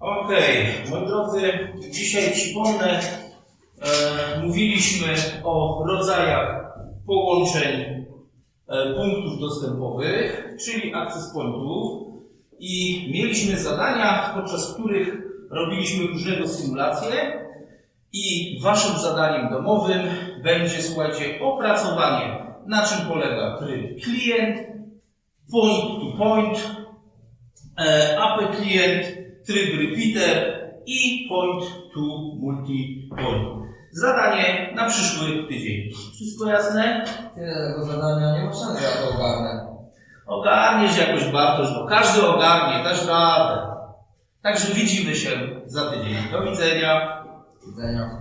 Okej, moi drodzy, dzisiaj przypomnę, e, mówiliśmy o rodzajach połączeń e, punktów dostępowych, czyli access pointów i mieliśmy zadania, podczas których robiliśmy różnego symulacje i waszym zadaniem domowym będzie, słuchajcie, opracowanie, na czym polega tryb klient, point to point, e, AP klient, tryb repeater i point to multi-point. Zadanie na przyszły tydzień. Wszystko jasne? Tyle tego zadania, nie ma szans, ja to ogarnę. Ogarniesz jakoś Bartosz, bo każdy ogarnie, dasz radę. Także widzimy się za tydzień. Do widzenia. Do widzenia.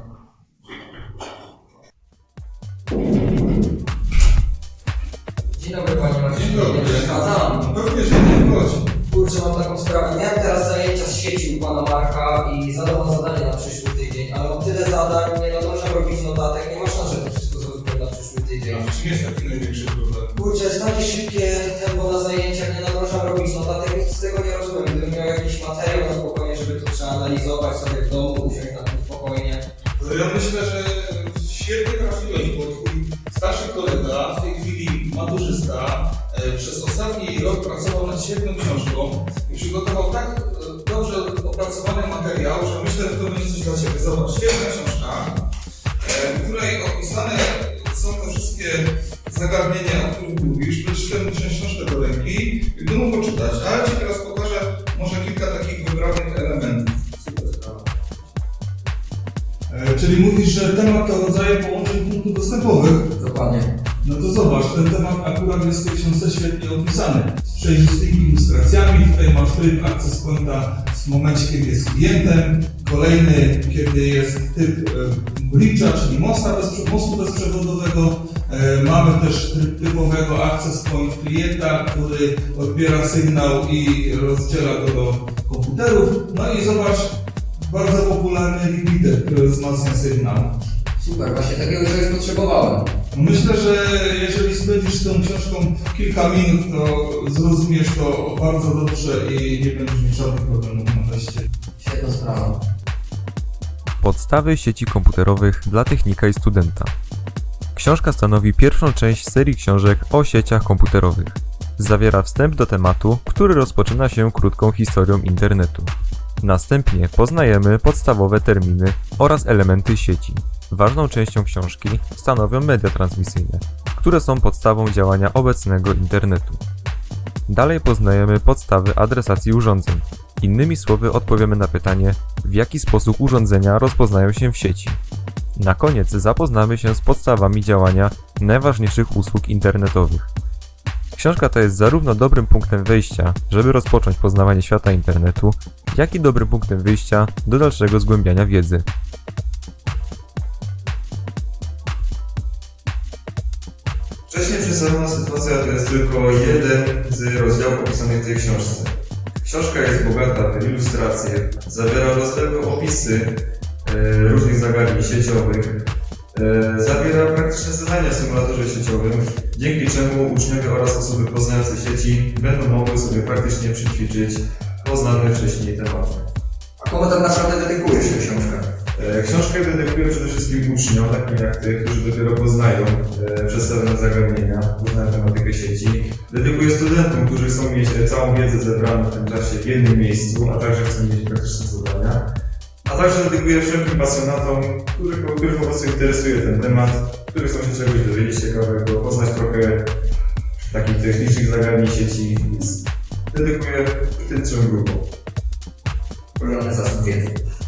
Dzień dobry Panie Marcinie. Dzień dobry. Przeszkadzam. Pewnie, że nie wchodzi. Kurczę, mam taką sprawę. Miałem teraz u Pana Marka i zadał zadanie na przyszły tydzień, ale mam tyle zadań, nie nadążam robić notatek, nie ma szans, że to wszystko zrozumiem na przyszły tydzień. A w czym jest taki największy problem? Kurczę, jest takie szybkie tempo na zajęciach, nie nadążam robić notatek, nic z tego nie rozumiem. Gdybym miał jakiś materiał na spokojnie, żeby to przeanalizować sobie w domu, usiąść na tym spokojnie. Ja myślę, że świetnie trafiłeś, bo twój starszy kolega, w tej chwili maturzysta, e, przez ostatni rok pracował nad świetną książką i przygotował tak opracowany materiał, że myślę, że to będzie coś dla Ciebie. Zobacz, świetna książka, e, w której opisane są te wszystkie zagadnienia, o których mówisz. Będziesz tę książkę do ręki i będę poczytać. A ja Ci teraz pokażę może kilka takich wybranych elementów. E, Czyli mówisz, że temat to rodzaje połączeń punktów dostępowych. Dokładnie. No to zobacz, ten temat akurat jest w książce świetnie opisany. Z przejrzystymi ilustracjami. Tutaj masz tryb access pointa w momencie, kiedy jest klientem. Kolejny, kiedy jest typ bridge'a, czyli mosta bez, mostu bezprzewodowego. E, mamy też tryb typowego access point klienta, który odbiera sygnał i rozdziela go do komputerów. No i zobacz, bardzo popularny repeater, który wzmacnia sygnał. Super, właśnie takiego czegoś potrzebowałem. Myślę, że jeżeli spędzisz z tą książką kilka minut, to zrozumiesz to bardzo dobrze i nie będziesz mieć żadnych problemów na teście. Świetna sprawa. Podstawy sieci komputerowych dla technika i studenta. Książka stanowi pierwszą część serii książek o sieciach komputerowych. Zawiera wstęp do tematu, który rozpoczyna się krótką historią internetu. Następnie poznajemy podstawowe terminy oraz elementy sieci. Ważną częścią książki stanowią media transmisyjne, które są podstawą działania obecnego internetu. Dalej poznajemy podstawy adresacji urządzeń. Innymi słowy odpowiemy na pytanie, w jaki sposób urządzenia rozpoznają się w sieci. Na koniec zapoznamy się z podstawami działania najważniejszych usług internetowych. Książka ta jest zarówno dobrym punktem wejścia, żeby rozpocząć poznawanie świata internetu, jak i dobrym punktem wyjścia do dalszego zgłębiania wiedzy. Wcześniej przedstawiona sytuacja to jest tylko jeden z rozdziałów opisanych w tej książce. Książka jest bogata w ilustracje, zawiera rozległe opisy e, różnych zagadnień sieciowych, e, zawiera praktyczne zadania w symulatorze sieciowym, dzięki czemu uczniowie oraz osoby poznające sieci będą mogły sobie praktycznie przećwiczyć poznane wcześniej tematy. A komu tak naprawdę dedykujesz tę książkę? E, Książkę dedykuję przede wszystkim uczniom, takim jak Ty, którzy dopiero poznają e, przedstawione zagadnienia, poznają tematykę sieci. Dedykuję studentom, którzy chcą mieć e, całą wiedzę zebraną w tym czasie w jednym miejscu, a także chcą mieć praktyczne zadania. A także dedykuję wszelkim pasjonatom, których, po prostu interesuje ten temat, którzy chcą się czegoś dowiedzieć ciekawego, poznać trochę takich technicznych zagadnień sieci. Dedykuję tym trzem grupom. Ogromny zasób wiedzy.